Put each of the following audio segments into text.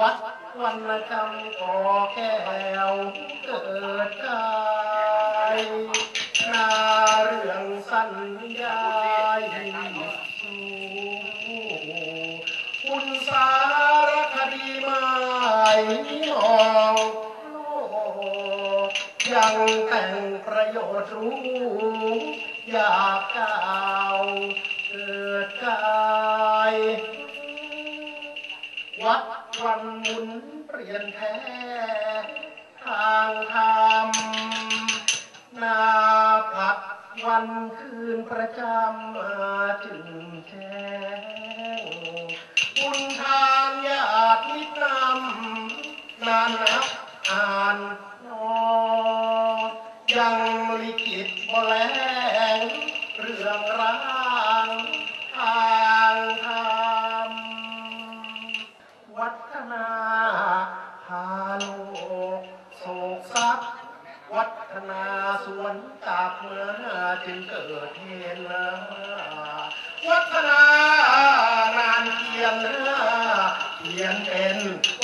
วัดวันกรรมก่อแก้วเกิดกายนาเรื่องสัญญาสู่คุณสารคดีไม่มองโลกยังแต่งประโยชน์รู้อยากก้าวเกิดกาย วัดวันหมุนเปลี่ยนแท้ทางธรรมนาผัดวันคืนประจำมาจึงแจ้งคุณทานญาติมิตรนำนานนับอ่านนอนยังลิขิตบแลงเรื่องราง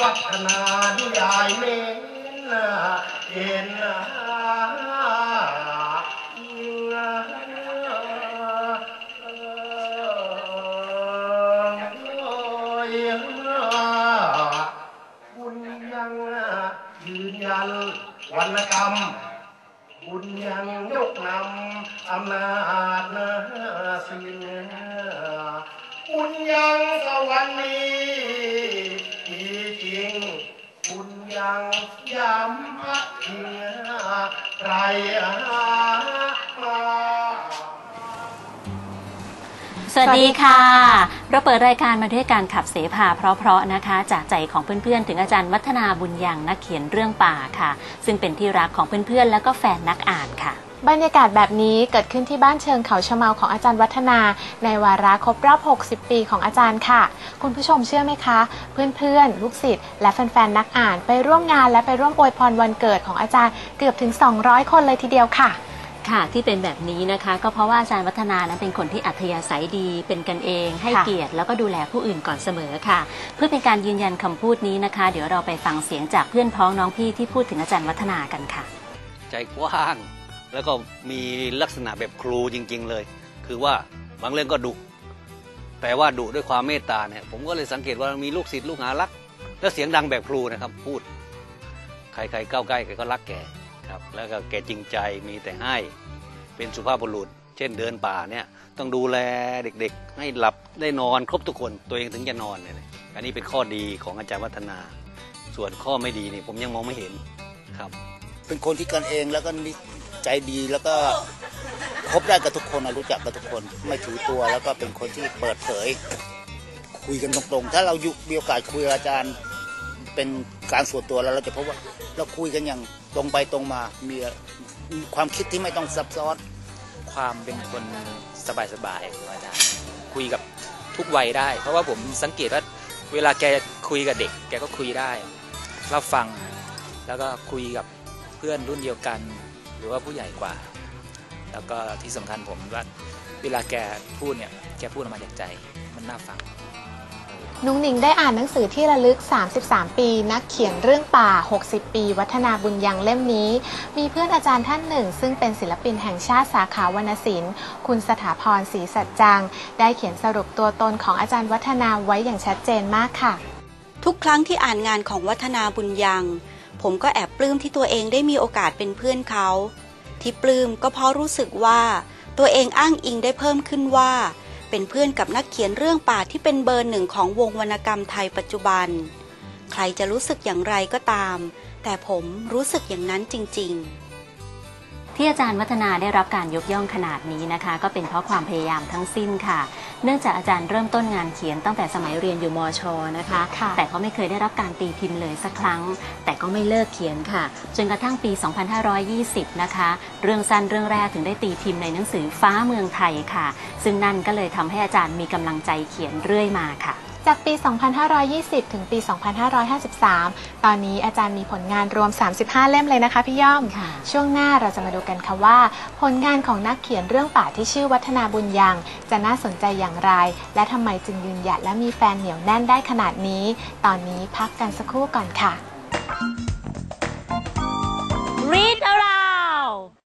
วัฒนานิยายเน้นเห็นบุญยังยืนยันวรรณกรรม บุญยังยกนำอำนาจนาศิลบุญยังสวรรค์นี้ สวัสดีค่ะ เราเปิดรายการมาด้วยการขับเสพาเพราะๆนะคะ จากใจของเพื่อนๆ ถึงอาจารย์วัฒนาบุญยังนักเขียนเรื่องป่าค่ะ ซึ่งเป็นที่รักของเพื่อนๆ แล้วก็แฟนนักอ่านค่ะ บรรยากาศแบบนี้เกิดขึ้นที่บ้านเชิงเขาชะเมาของอาจารย์วัฒนา ในวาระครบรอบ 60 ปีของอาจารย์ค่ะ คุณผู้ชมเชื่อไหมคะ เพื่อนๆ ลูกศิษย์และแฟนๆ นักอ่าน ไปร่วมงานและไปร่วมอวยพรวันเกิดของอาจารย์เกือบถึง 200 คนเลยทีเดียวค่ะ ค่ะที่เป็นแบบนี้นะคะ ก็เพราะว่าอาจารย์วัฒนานั้นเป็นคนที่อัธยาศัยดีเป็นกันเอง ให้ค่ะ เกียรติแล้วก็ดูแลผู้อื่นก่อนเสมอค่ะ เพื่อเป็นการยืนยันคำพูดนี้นะคะ เดี๋ยวเราไปฟังเสียงจากเพื่อนพ้องน้องพี่ที่พูดถึงอาจารย์วัฒนากันค่ะ ใจกว้าง แล้วก็มีลักษณะแบบครูจริง ๆ เลย คือว่าบางเรื่องก็ดุ แต่ว่าดุด้วยความเมตตาเนี่ย ผมก็เลยสังเกตว่ามีลูกศิษย์ลูกหารัก แล้วเสียงดังแบบครูนะครับ พูด ใครๆเข้าใกล้แกก็รักแกครับ แล้วก็แกจริงใจมีแต่ให้ เป็นสุภาพบุรุษ เช่นเดินป่าเนี่ยต้องดูแลเด็กๆ ให้หลับได้นอนครบทุกคนตัวเองถึงจะนอนเนี่ยอันนี้เป็นข้อดีของอาจารย์วัฒนา ส่วนข้อไม่ดีนี่ผมยังมองไม่เห็นครับ เป็นคนที่กันเองแล้วก็ใจดีแล้วก็คบได้กับทุกคนรู้จักกับทุกคนไม่ถือตัวแล้วก็เป็นคนที่เปิดเผย คุยกันตรงๆ ถ้าเรายู่มีโอกาสคุยกับอาจารย์เป็นการส่วนตัวแล้วเราจะพบว่า เราคุยกันอย่างตรงไปตรงมา มีความคิดที่ไม่ต้องซับซ้อน ความเป็นคนสบายๆองอาจารย์คุยกับทุกวัยได้ เพราะว่าผมสังเกตว่าเวลาแกคุยกับเด็ก แกก็คุยได้รับฟังแล้วก็คุยกับเพื่อนรุ่นเดียวกัน หรือว่าผู้ใหญ่กว่า แล้วก็ที่สำคัญผมว่าเวลาแกพูดเนี่ยแกพูดออกมาจากใจมันน่าฟัง นุ้งหนิงได้อ่านหนังสือที่ระลึก 33 ปี นักเขียนเรื่องป่า 60 ปี วัฒนาบุญยังเล่มนี้ มีเพื่อนอาจารย์ท่านหนึ่ง ซึ่งเป็นศิลปินแห่งชาติสาขาวรรณศิลป์ คุณสถาพรศรีสัจจัง ได้เขียนสรุปตัวตนของอาจารย์วัฒนาไว้อย่างชัดเจนมากค่ะ ทุกครั้งที่อ่านงานของวัฒนาบุญยัง ผมก็แอบปลื้มที่ตัวเองได้มีโอกาสเป็นเพื่อนเขา ที่ปลื้มก็เพราะรู้สึกว่า ตัวเองอ้างอิงได้เพิ่มขึ้นว่า เป็นเพื่อนกับนักเขียนเรื่องป่าที่เป็นเบอร์หนึ่งของวงวรรณกรรมไทยปัจจุบัน ใครจะรู้สึกอย่างไรก็ตาม แต่ผมรู้สึกอย่างนั้นจริง ๆที่อาจารย์วัฒนาได้รับการยกย่องขนาดนี้นะคะ ก็เป็นเพราะความพยายามทั้งสิ้นค่ะ เนื่องจากอาจารย์เริ่มต้นงานเขียนตั้งแต่สมัยเรียนอยู่มชนะคะค่ะแต่ก็ไม่เคยได้รับการตีพิมพ์เลยสักครั้ง แต่ก็ไม่เลิกเขียนค่ะ จนกระทั่งปี 2520 นะคะ เรื่องสั้นเรื่องแรกถึงได้ตีพิมพ์ในหนังสือฟ้าเมืองไทยค่ะ ซึ่งนั่นก็เลยทำให้อาจารย์มีกำลังใจเขียนเรื่อยมาค่ะ จากปี 2520 ถึงปี 2553 ตอนนี้อาจารย์มีผลงานรวม 35 เล่มเลยนะคะพี่ย่อมค่ะช่วงหน้าเราจะมาดูกันค่ะว่า ผลงานของนักเขียนเรื่องป่าที่ชื่อวัฒนาบุญยังจะน่าสนใจอย่างไร และทำไมจึงยืนหยัดและมีแฟนเหนียวแน่นได้ขนาดนี้ ตอนนี้พักกันสักครู่ก่อนค่ะ